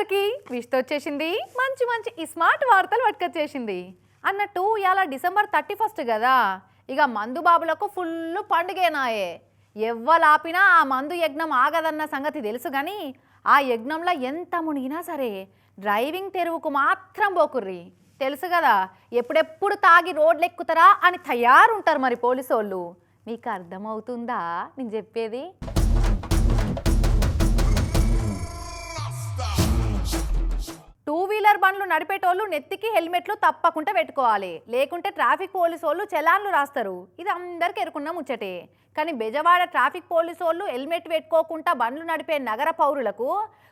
అందరికీ విష్త వచ్చేసింది. మంచి మంచి ఈ స్మార్ట్ వార్తలు పట్టుకొచ్చేసింది. అన్నట్టు ఇవాళ డిసెంబర్ థర్టీ ఫస్ట్ కదా ఇక మందు బాబులకు ఫుల్ పండుగేనాయే ఎవ్వలాపినా ఆ మందు యజ్ఞం ఆగదన్న సంగతి తెలుసు కానీ ఆ యజ్ఞంలో ఎంత మునిగినా సరే డ్రైవింగ్ తెరువుకు మాత్రం పోకుర్రి తెలుసు కదా ఎప్పుడెప్పుడు తాగి రోడ్లు ఎక్కుతారా అని తయారుంటారు మరి పోలీసు వాళ్ళు మీకు అర్థమవుతుందా నేను చెప్పేది? వీలర్ బండ్లు నడిపేటోళ్ళు నెత్తికి హెల్మెట్లు తప్పకుండా పెట్టుకోవాలి. లేకుంటే ట్రాఫిక్ పోలీసు వాళ్ళు చలాన్లు రాస్తారు. ఇది అందరికి ఎరుకున్న ముచ్చటే. కానీ బెజవాడ ట్రాఫిక్ పోలీసు వాళ్ళు హెల్మెట్ పెట్టుకోకుండా బండ్లు నడిపే నగర పౌరులకు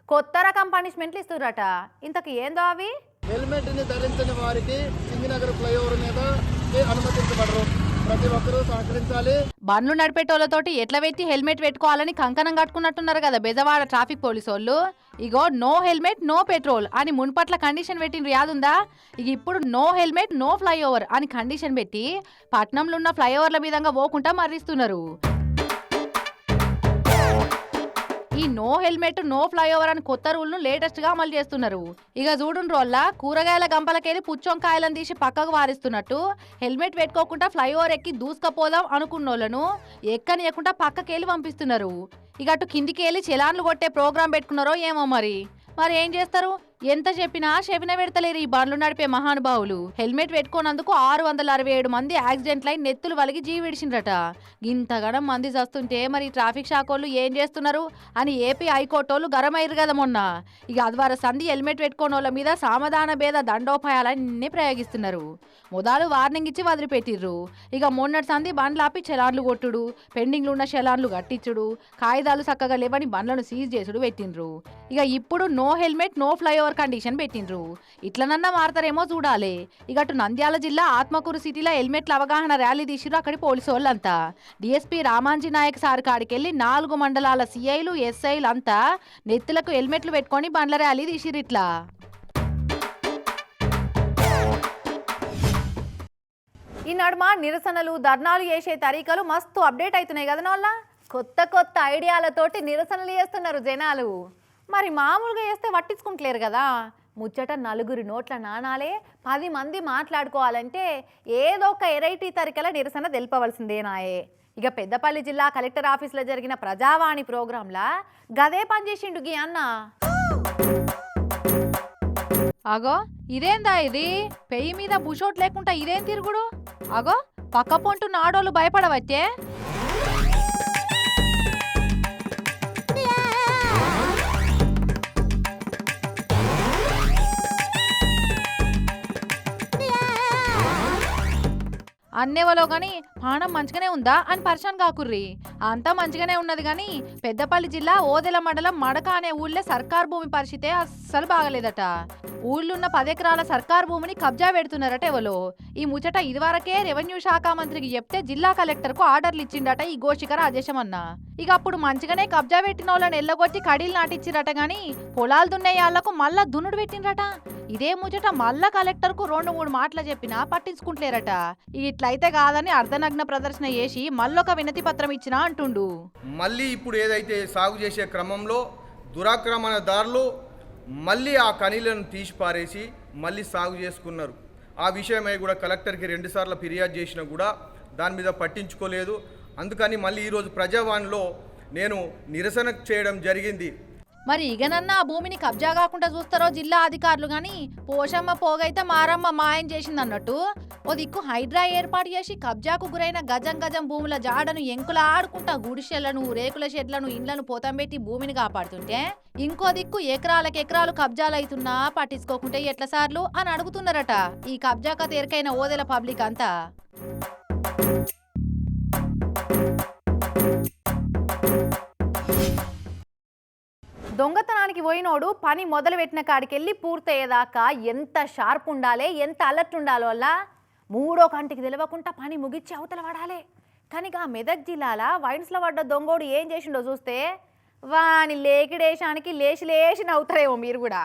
కొత్త రకం పనిష్మెంట్లు ఇస్తున్నారట. ఇంతకు ఏందో అవి? హెల్మెట్ ధరించని వారికి సింగినగర్ ఫ్లైఓవర్ మీద అనుమతించబడరు. ప్రతి ఒక్కరూ సహకరించాలి. బండ్లు నడిపేటోళ్ళతోటి ఎట్లా పెట్టి హెల్మెట్ పెట్టుకోవాలని కంకణం కట్టుకున్నట్టున్నారు కదా బెజవాడ ట్రాఫిక్ పోలీసు వాళ్ళు ఇగో నో హెల్మెట్ నో పెట్రోల్ అని మున్పట్ల కండిషన్ పెట్టిన యాదుందా ఇక ఇప్పుడు నో హెల్మెట్ నో ఫ్లైఓవర్ అని కండిషన్ పెట్టి పట్నంలో ఉన్న ఫ్లైఓవర్ల మీదంగా పోకుండా మర్రిస్తున్నారు. ఈ నో హెల్మెట్ నో ఫ్లైఓవర్ అని కొత్త రూల్ను లేటెస్ట్గా అమలు చేస్తున్నారు. ఇక చూడండి రోల్ల కూరగాయల గంపలకెళ్ళి పుచ్చొంకాయలను తీసి పక్కకు వారిస్తున్నట్టు హెల్మెట్ పెట్టుకోకుండా ఫ్లైఓవర్ ఎక్కి దూసుకపోదాం అనుకున్నోళ్ళను ఎక్కనియకుండా పక్కకెళ్ళి పంపిస్తున్నారు. ఇక అటు కిందికి వెళ్ళి చెలాన్లు కొట్టే ప్రోగ్రాం పెట్టుకున్నారో ఏమో మరి. మరి ఏం చేస్తారు? ఎంత చెప్పినా చెవిన పెడతలేరు ఈ బండ్లు నడిపే మహానుభావులు. హెల్మెట్ పెట్టుకోనందుకు ఆరు వందల అరవై ఏడు మంది యాక్సిడెంట్లై నెత్తులు వలిగి విడిచిండ్రట. ఇంతగనం మంది చస్తుంటే మరి ట్రాఫిక్ శాఖ వాళ్ళు ఏం చేస్తున్నారు అని ఏపీ హైకోర్టు వాళ్ళు గరమయ్యారు కదా మొన్న. ఇక అదివార సంధి హెల్మెట్ పెట్టుకోని వాళ్ళ మీద సామధాన భేద దండోపాయాలన్నీ ప్రయోగిస్తున్నారు. మొదలు వార్నింగ్ ఇచ్చి వదిలిపెట్టిర్రు. ఇక మొన్నటి సంధి బండ్లు ఆపి చలాన్లు కొట్టుడు పెండింగ్లు ఉన్న చలాన్లు కట్టించుడు కాగితాలు చక్కగా లేవని బండ్లను సీజ్ చేసుడు పెట్టిండ్రు. ఇక ఇప్పుడు no helmet no flyover condition పెట్టిండ్రు. ఇట్లనన్నా మారతారేమో చూడాలి. ఇక అటు నంద్యాల జిల్లా ఆత్మకూరు సిటీలో హెల్మెట్ల అవగాహన ర్యాలీ తీసిరు అక్కడి పోలీసు వాళ్ళంతా డిఎస్పీ రామాంజీ నాయక్ సార్ కాడికెళ్ళి నాలుగు మండలాల సిఐలు ఎస్ఐలు అంతా నెత్తులకు హెల్మెట్లు పెట్టుకొని బండ్ల ర్యాలీ తీసిరు ఇట్లా. ఈ నడుమ నిరసనలు ధర్నాలు చేసే తరీకలు మస్తు అప్డేట్ అవుతున్నాయి కదా వాళ్ళ కొత్త కొత్త ఐడియాలతోటి నిరసనలు చేస్తున్నారు జనాలు. మరి మామూలుగా వేస్తే పట్టించుకుంటలేరు కదా. ముచ్చట నలుగురి నోట్ల నాణాలే పది మంది మాట్లాడుకోవాలంటే ఏదో ఒక ఎరైటీ తరికల నిరసన తెలుపవలసిందేనాయే ఇక పెద్దపల్లి జిల్లా కలెక్టర్ ఆఫీస్లో జరిగిన ప్రజావాణి ప్రోగ్రాంలా గదే పనిచేసిండు గీ అన్న? అగో ఇదేందా ఇది? పెయ్యి మీద బుషోట్ లేకుండా ఇదేం తిరుగుడు? అగో పక్క పొంటు నాడోళ్ళు భయపడవచ్చే? అన్నేవలో గాని పానం మంచిగానే ఉందా అని పరిశాన్ కాకుర్రి అంతా మంచిగానే ఉన్నది గాని పెద్దపల్లి జిల్లా ఓదెల మండలం మడక అనే ఊళ్ళో సర్కార్ భూమి పరిస్థితే అస్సలు బాగలేదట. ఊళ్ళున్న పదెకరాల సర్కార్ భూమిని కబ్జా పెడుతున్నారట ఎవలో. ఈ ముచ్చట ఇదివరకే రెవెన్యూ శాఖ మంత్రికి చెప్తే జిల్లా కలెక్టర్కు ఆర్డర్లు ఇచ్చిండట ఈ గోషిక రాజేశం అన్న ఇక అప్పుడు మంచిగానే కబ్జా పెట్టిన వాళ్ళని ఎల్లగొట్టి కడీలు నాటిచ్చిరట గాని పొలాలు దున్నేయాళ్ళకు మళ్ళా దున్నుడు పెట్టిండ్రట. ఇదే ముచ్చట మళ్ళా కలెక్టర్కు రెండు మూడు మాటలు చెప్పినా పట్టించుకుంటలేరట. ఇట్లయితే కాదని అర్ధనగ్న ప్రదర్శన చేసి మళ్ళొక వినతి పత్రం ఇచ్చినా అంటుండు. మళ్ళీ ఇప్పుడు ఏదైతే సాగు చేసే క్రమంలో దురాక్రమణదారులు మళ్ళీ ఆ కనీలను తీసి పారేసి మళ్ళీ సాగు చేసుకున్నారు. ఆ విషయమై కూడా కలెక్టర్కి రెండుసార్లు ఫిర్యాదు చేసినా కూడా దాని మీద పట్టించుకోలేదు. అందుకని మళ్ళీ ఈరోజు ప్రజావాణిలో నేను నిరసన చేయడం జరిగింది. మరి ఇగనన్నా ఆ భూమిని కబ్జా కాకుండా చూస్తారో జిల్లా అధికారులు గాని? పోషమ్మ పోగైతే మారమ్మ మాయం చేసిందన్నట్టు. ఓ దిక్కు హైడ్రా ఏర్పాటు చేసి కబ్జాకు గురైన గజం గజం భూముల జాడను ఎంకుల ఆడుకుంటా గుడిసెలను రేకుల షెడ్లను ఇండ్లను పోతంబెట్టి భూమిని కాపాడుతుంటే ఇంకో దిక్కు ఎకరాలకు ఎకరాలు కబ్జాలైతున్నా పట్టించుకోకుంటే ఎట్ల సార్లు అని అడుగుతున్నారట ఈ కబ్జాక ఎరకైన ఓదెల పబ్లిక్ అంతా. దొంగతనానికి పోయినోడు పని మొదలుపెట్టిన కాడికెళ్ళి పూర్తయ్యేదాకా ఎంత షార్ప్ ఉండాలి ఎంత అలర్ట్ ఉండాలో వల్ల మూడో కంటికి తెలియకుండా పని ముగిచ్చి అవతల పడాలి. కానీ ఆ మెదక్ జిల్లాల వైన్స్లో పడ్డ దొంగోడు ఏం చేసిండో చూస్తే వాని లేకిడేశానికి లేచి లేచి నవ్వుతారేమో మీరు కూడా.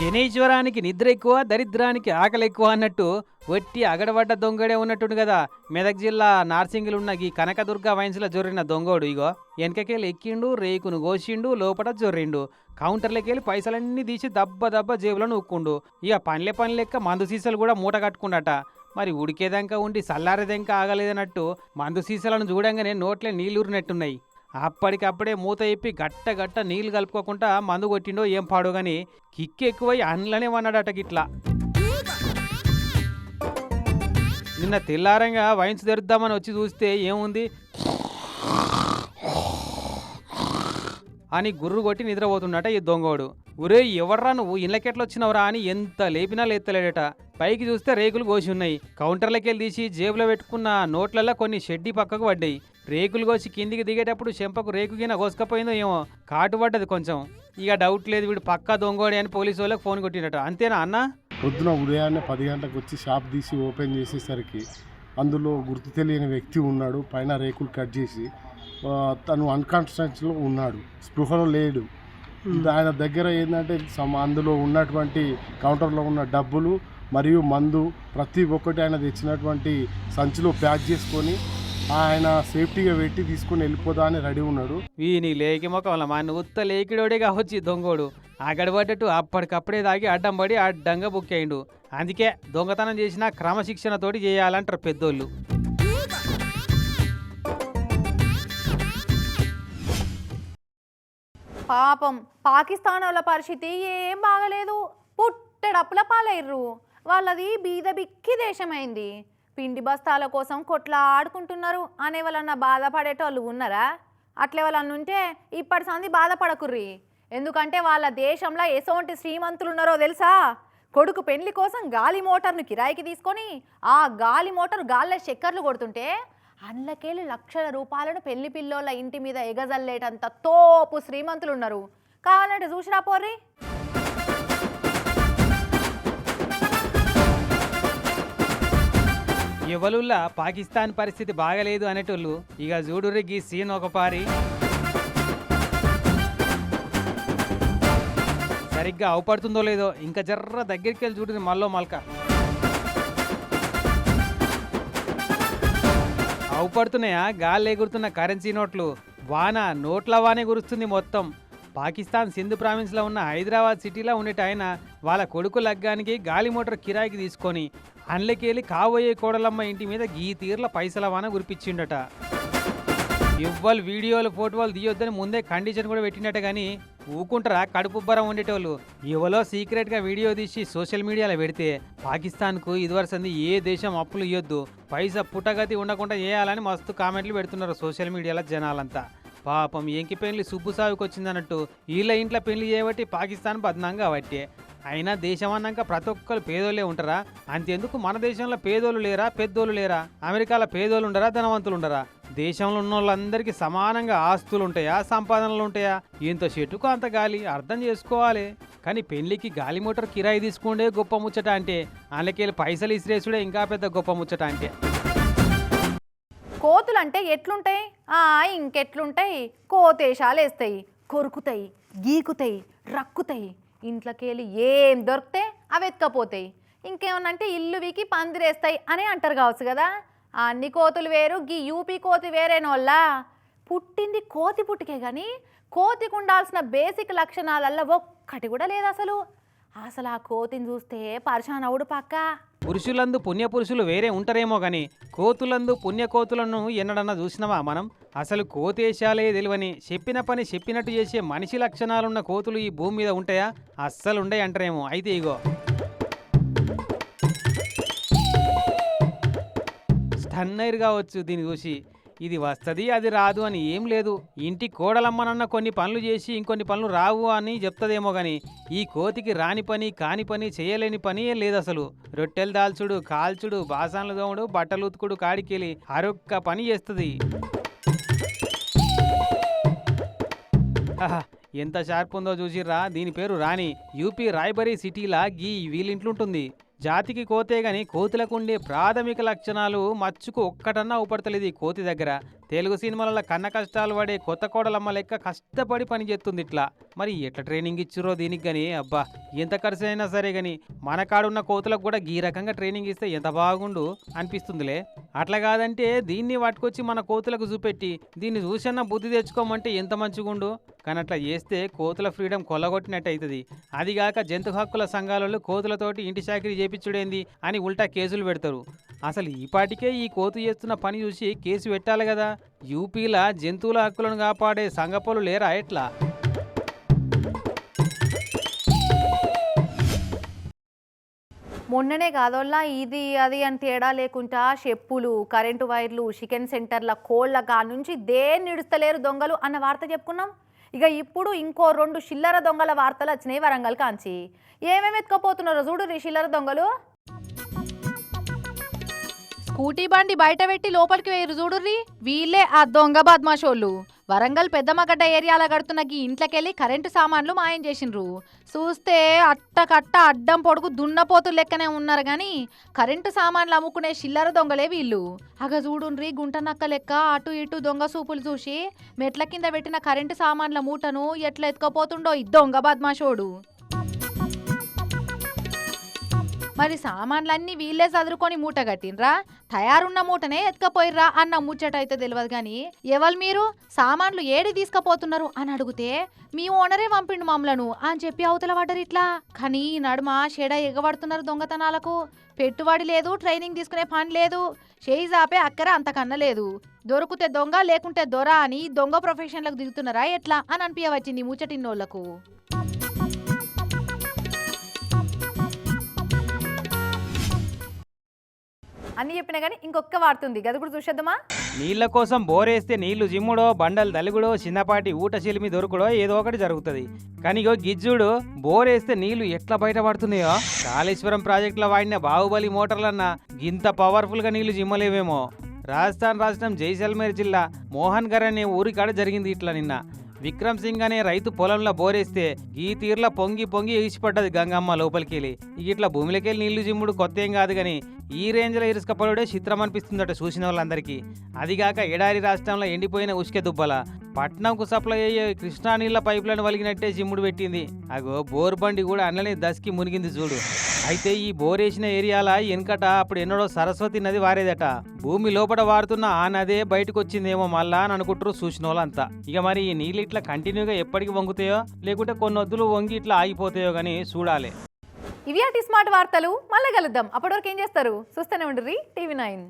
శనీశ్వరానికి నిద్ర ఎక్కువ దరిద్రానికి ఆకలి ఎక్కువ అన్నట్టు వట్టి అగడబడ్డ దొంగడే ఉన్నట్టుండు కదా మెదక్ జిల్లా నార్సింగిలు ఉన్న ఈ కనకదుర్గ వైన్స్లో జొర్రిన దొంగోడు ఇగో. వెనకకెళ్ళి ఎక్కిండు రేకును కోసిండు లోపల జొర్రిండు. కౌంటర్లకెళ్ళి పైసలన్నీ తీసి దబ్బ దబ్బ జేబులను ఉక్కుండు ఇక పనిలే పని లెక్క మందు సీసాలు కూడా మూట కట్టుకుండట. మరి ఉడికేదాకా ఉండి చల్లారేదాకా ఆగలేదన్నట్టు మందు సీసాలను చూడంగానే నోట్లే నీళ్ళూరినట్టున్నాయి. అప్పటికప్పుడే మూత ఇప్పి గట్ట గట్ట నీళ్ళు కలుపుకోకుండా మందు కొట్టిండో ఏం పాడో గాని కిక్ ఎక్కువై అన్లనే అన్నాడట గిట్లా. నిన్న తెల్లారంగా వైన్స్ తెరుద్దామని వచ్చి చూస్తే ఏముంది? అని గుర్రు కొట్టి నిద్రపోతున్నట ఈ దొంగోడు. ఒరే ఎవర్రా నువ్వు? ఇళ్ళకెట్లా వచ్చినవరా అని ఎంత లేపినా లేత్తలేడట. పైకి చూస్తే రేకులు కోసి ఉన్నాయి. కౌంటర్లకెళ్ళి తీసి జేబులో పెట్టుకున్న నోట్లలో కొన్ని షెడ్డి పక్కకు పడ్డాయి. రేకులు కోసి కిందికి దిగేటప్పుడు చెంపకు రేకు గిన కోసుకపోయిందో ఏమో. కాటు పడ్డది కొంచెం. ఇక డౌట్ లేదు వీడు పక్కా దొంగోడే అని పోలీసు వాళ్ళకి ఫోన్ కొట్టినట అంతేనా అన్న? పొద్దున ఉదయాన్నే పది గంటలకు వచ్చి షాప్ తీసి ఓపెన్ చేసేసరికి అందులో గుర్తు తెలియని వ్యక్తి ఉన్నాడు. పైన రేకులు కట్ చేసి తను అన్కాన్షియస్లో ఉన్నాడు. స్పృహలో లేడు. ఆయన దగ్గర ఏంటంటే సమ అందులో ఉన్నటువంటి కౌంటర్లో ఉన్న డబ్బులు మరియు మందు ప్రతి ఒక్కటి ఆయన తెచ్చినటువంటి సంచిలో ప్యాక్ చేసుకొని ఆయన సేఫ్టీగా పెట్టి తీసుకొని వెళ్ళిపోదా అని రెడీ ఉన్నాడు. వీని లేకి మొక్కల మా ఉత్త లేకిడోడే కావచ్చు దొంగోడు. అగడబడ్డట్టు అప్పటికప్పుడే తాగి అడ్డం పడి అడ్డంగా బుక్ అయిండు అందుకే దొంగతనం చేసిన క్రమశిక్షణతోటి చేయాలంటారు పెద్దోళ్ళు. పాపం పాకిస్తాన్ వాళ్ళ పరిస్థితి ఏం బాగలేదు. పుట్టడప్పుల పాలయ్యర్రు వాళ్ళది బీద బిక్కి దేశమైంది. పిండి బస్తాల కోసం కొట్లాడుకుంటున్నారు. అనే వాళ్ళన్న బాధపడేటోళ్ళు ఉన్నారా? అట్లెవలన్న ఉంటే ఇప్పటి సంది బాధపడకుర్రి. ఎందుకంటే వాళ్ళ దేశంలో ఎసోంటి శ్రీమంతులు ఉన్నారో తెలుసా? కొడుకు పెళ్ళి కోసం గాలి మోటార్ను కిరాయికి తీసుకొని ఆ గాలి మోటార్ గాల్లో చక్కర్లు కొడుతుంటే అందులోకెళ్ళి లక్షల రూపాయలను పెళ్ళి పిల్లోళ్ళ ఇంటి మీద ఎగజల్లేటంత తోపు శ్రీమంతులు ఉన్నారు కావాలంటే చూసిరా పోర్రి. ఎవలుల్లా పాకిస్తాన్ పరిస్థితి బాగలేదు అనేటోళ్ళు ఇక జూడురిగి గీ సీన్ ఒక పారి సరిగ్గా అవపడుతుందో లేదో ఇంకా జర్ర దగ్గరికి వెళ్ళి చూడుర్రి మల్లో మల్క. అవుపడుతున్నాయా గాలి ఎగురుతున్న కరెన్సీ నోట్లు. వాన నోట్ల వానే గురుస్తుంది మొత్తం. పాకిస్తాన్ సింధు ప్రావిన్స్లో ఉన్న హైదరాబాద్ సిటీలో ఉండేట ఆయన వాళ్ళ కొడుకు లగ్గానికి గాలి మోటార్ కిరాయికి తీసుకొని అండ్లకెళ్ళి కాబోయే కోడలమ్మ ఇంటి మీద గీ తీర్ల పైసల వాన కురిపించిండట. ఇవ్వాలి వీడియోలు ఫోటోలు తీయొద్దని ముందే కండిషన్ కూడా పెట్టినట్ట కానీ ఊకుంటారా కడుపుబ్బరం ఉండేటోళ్ళు. ఇవలో సీక్రెట్గా వీడియో తీసి సోషల్ మీడియాలో పెడితే పాకిస్తాన్కు ఇదివరసంది ఏ దేశం అప్పులు ఇవ్వద్దు పైసా పుట్టగతి ఉండకుండా చేయాలని మస్తు కామెంట్లు పెడుతున్నారు సోషల్ మీడియాలో జనాలంతా. పాపం ఎంకి పెళ్ళి సుబ్బు సాగుకి వచ్చిందన్నట్టు వీళ్ళ ఇంట్లో పెళ్ళి చేయబట్టి పాకిస్తాన్ బద్నాం కాబట్టి అయినా దేశం అన్నాక ప్రతి ఒక్కరు పేదోళ్ళే ఉంటారా? అంతెందుకు మన దేశంలో పేదోళ్ళు లేరా పెద్దోళ్ళు లేరా? అమెరికాలో పేదోళ్ళు ఉండరా ధనవంతులు ఉండరా? దేశంలో ఉన్న వాళ్ళందరికీ సమానంగా ఆస్తులు ఉంటాయా సంపాదనలు ఉంటాయా? ఇంత చెట్టుకు అంత గాలి అర్థం చేసుకోవాలి. కానీ పెళ్ళికి గాలి మోటార్ కిరాయి తీసుకుండే గొప్ప ముచ్చట అంటే అందుకెళ్ళి పైసలు ఇసిరేసుడే ఇంకా పెద్ద గొప్ప ముచ్చట అంటే. కోతులంటే ఎట్లుంటాయి? ఇంకెట్లుంటాయి? కోతేశాలు వేస్తాయి కొరుకుతాయి గీకుతాయి రక్కుతాయి. ఇంట్లోకెళ్ళి ఏం దొరికితే అవి ఎత్తుకపోతాయి. ఇంకేమన్నంటే ఇల్లు వీకి పందిరేస్తాయి అని అంటారు కావచ్చు కదా. అన్ని కోతులు వేరు గీ యూపీ కోతి వేరేనోళ్ళ? పుట్టింది కోతి పుట్టికే కానీ కోతికి ఉండాల్సిన బేసిక్ లక్షణాలల్లో ఒక్కటి కూడా లేదు అసలు అసలు ఆ కోతిని చూస్తే పరిశానవుడు పక్క? పురుషులందు పుణ్యపురుషులు వేరే ఉంటారేమో గాని కోతులందు పుణ్యకోతులను ఎన్నడన్నా చూసినావా మనం? అసలు కోతేశాలే తెలివని చెప్పిన పని చెప్పినట్టు చేసే మనిషి లక్షణాలున్న కోతులు ఈ భూమి మీద ఉంటాయా? అస్సలు ఉండయి అంటారేమో. అయితే ఇగో. స్టన్నైర్ కావచ్చు దీన్ని చూసి. ఇది వస్తుంది అది రాదు అని ఏం లేదు. ఇంటి కోడలమ్మనన్న కొన్ని పనులు చేసి ఇంకొన్ని పనులు రావు అని చెప్తదేమో కానీ ఈ కోతికి రాని పని కాని పని చేయలేని పని ఏం లేదు అసలు. రొట్టెలు దాల్చుడు కాల్చుడు బాసాన్లు దోముడు బట్టలు ఉతుకుడు కాడికెళ్ళి అరొక్క పని చేస్తుంది. ఆహా, ఎంత షార్ప్ ఉందో చూసిర్రా దీని పేరు రాణి. యూపీ రాయ్బరీ సిటీలా గీ వీళ్ళింట్లుంటుంది. జాతికి కోతే గాని కోతులకు ఉండే ప్రాథమిక లక్షణాలు మచ్చుకు ఒక్కటన్నా ఊపడతలేదు ఈ కోతి దగ్గర. తెలుగు సినిమాలలో కన్న కష్టాలు పడే కొత్త కోడలమ్మ లెక్క కష్టపడి పని చేస్తుంది ఇట్లా. మరి ఎట్లా ట్రైనింగ్ ఇచ్చిరో దీనికి కానీ అబ్బా ఎంత ఖర్చు అయినా సరే కానీ మన కాడున్న కోతులకు కూడా ఈ రకంగా ట్రైనింగ్ ఇస్తే ఎంత బాగుండు అనిపిస్తుందిలే. అట్లా కాదంటే దీన్ని పట్టుకొచ్చి మన కోతులకు చూపెట్టి దీన్ని చూసన్న బుద్ధి తెచ్చుకోమంటే ఎంత మంచిగుండు? కానీ అట్లా చేస్తే కోతుల ఫ్రీడమ్ కొల్లగొట్టినట్టు అవుతుంది అదిగాక జంతు హక్కుల సంఘాలలో కోతులతోటి ఇంటి చాకరీ చేపించుడేంది అని ఉల్టా కేసులు పెడతారు. అసలు ఈ పాటికే ఈ కోతు చేస్తున్న పని చూసి కేసు పెట్టాలి కదా. యూపీల జంతువుల హక్కులను కాపాడే సంఘపోలు లేరా ఎట్లా? మొన్ననే కాదోల్లా ఇది అది అని తేడా లేకుండా చెప్పులు కరెంటు వైర్లు చికెన్ సెంటర్ల కోళ్ళ గా నుంచి దేన్ని నిడుస్తలేరు దొంగలు అన్న వార్త చెప్పుకున్నాం? ఇక ఇప్పుడు ఇంకో రెండు చిల్లర దొంగల వార్తలు వచ్చినాయి వరంగల్ కాంచి. ఏమేమి ఎత్తుకపోతున్నారో చూడు రీ చిల్లర దొంగలు? స్కూటీ బండి బయట పెట్టి లోపలికి వేయరు చూడుర్రి. వీళ్ళే ఆ దొంగ బద్మాషోళ్ళు. వరంగల్ పెద్దమ్మగడ్డ ఏరియాలో కడుతున్న ఈ ఇంట్లోకెళ్ళి కరెంటు సామాన్లు మాయం చేసిండ్రు. చూస్తే అట్టకట్ట అడ్డం పొడుగు దున్నపోతు లెక్కనే ఉన్నారు గాని కరెంటు సామాన్లు అమ్ముకునే చిల్లర దొంగలే వీళ్ళు. అగ చూడుండ్రి గుంటనక్క లెక్క అటు ఇటు దొంగ సూపులు చూసి మెట్ల కింద పెట్టిన కరెంటు సామాన్ల మూటను ఎట్లా ఎత్తుకపోతుండో ఈ దొంగ బద్మాషోడు. మరి సామాన్లన్నీ వీళ్ళే చదురుకొని మూట కట్టినరా తయారున్న మూటనే ఎత్తుకపోయిర్రా అన్న ముచ్చట అయితే తెలియదు కానీ ఎవరు మీరు? సామాన్లు ఏడి తీసుకుపోతున్నారు అని అడిగితే మీ ఓనరే పంపిండు మమ్మలను అని చెప్పి అవతల పడ్డరు ఇట్లా. కానీ నడుమ షెడ ఎగబడుతున్నారు దొంగతనాలకు. పెట్టుబడి లేదు ట్రైనింగ్ తీసుకునే పని లేదు. చేయి జాపే అక్కర అంతకన్నా లేదు. దొరికితే దొంగ లేకుంటే దొర అని దొంగ ప్రొఫెషన్లకు దిగుతున్నారా ఎట్లా అని అనిపించవచ్చింది ముచ్చటిన్నోళ్ళకు. అని చెప్పినా కానీ ఇంకొక వాడుతుంది గది కూడా చూసేద్దామా? నీళ్ళ కోసం బోరేస్తే నీళ్ళు జిమ్ముడో బండలు దలుగుడో చిన్నపాటి ఊట చిలిమి దొరుకుడో ఏదో ఒకటి జరుగుతుంది. కానీ గిజ్జుడు బోరేస్తే నీళ్ళు ఎట్లా బయటపడుతున్నాయో కాళేశ్వరం ప్రాజెక్టులో వాడిన బాహుబలి మోటార్లన్నా గింత పవర్ఫుల్గా నీళ్ళు జిమ్మలేవేమో? రాజస్థాన్ రాష్ట్రం జైసల్మేర్ జిల్లా మోహన్ గర్ అనే ఊరికాడ జరిగింది ఇట్లా నిన్న. విక్రమ్ సింగ్ అనే రైతు పొలంలో బోరేస్తే ఈ తీర్ల పొంగి పొంగి ఈసిపడ్డది గంగమ్మ లోపలికెళ్ళి. ఇట్లా భూమిలోకెళ్ళి నీళ్ళు జిమ్ముడు కొత్త ఏం కాదు కానీ ఈ రేంజ్లో ఇరుసుకపడుడే చిత్రం అనిపిస్తుందట చూసిన వాళ్ళందరికీ అదిగాక ఎడారి రాష్ట్రంలో ఎండిపోయిన ఉసుక దుబ్బల. పట్నంకు సప్లై అయ్యే కృష్ణా నీళ్ళ పైపులను వలిగినట్టే చిమ్ముడు పెట్టింది. అగో బోర్ బండి కూడా అన్ననే దస్కి మునిగింది చూడు. అయితే ఈ బోరేసిన ఏరియాల వెనకట అప్పుడు ఎన్నడో సరస్వతి నది వారేదట. భూమి లోపల వారుతున్న ఆ నదే బయటకు వచ్చిందేమో మళ్ళా అని అనుకుంటారు సూచనోళ్ళంతా. ఇక మరి ఈ నీళ్ళు ఇట్లా కంటిన్యూగా ఎప్పటికి వంగుతాయో లేకుంటే కొన్ని వద్దులు వంగి ఇట్లా ఆగిపోతాయో కానీ చూడాలి. ఇవి అటు స్మార్ట్ వార్తలు మళ్ళీ కలుద్దాం. అప్పటివరకు ఏం చేస్తారు? చూస్తూనే ఉండ్రి టీవీ నైన్.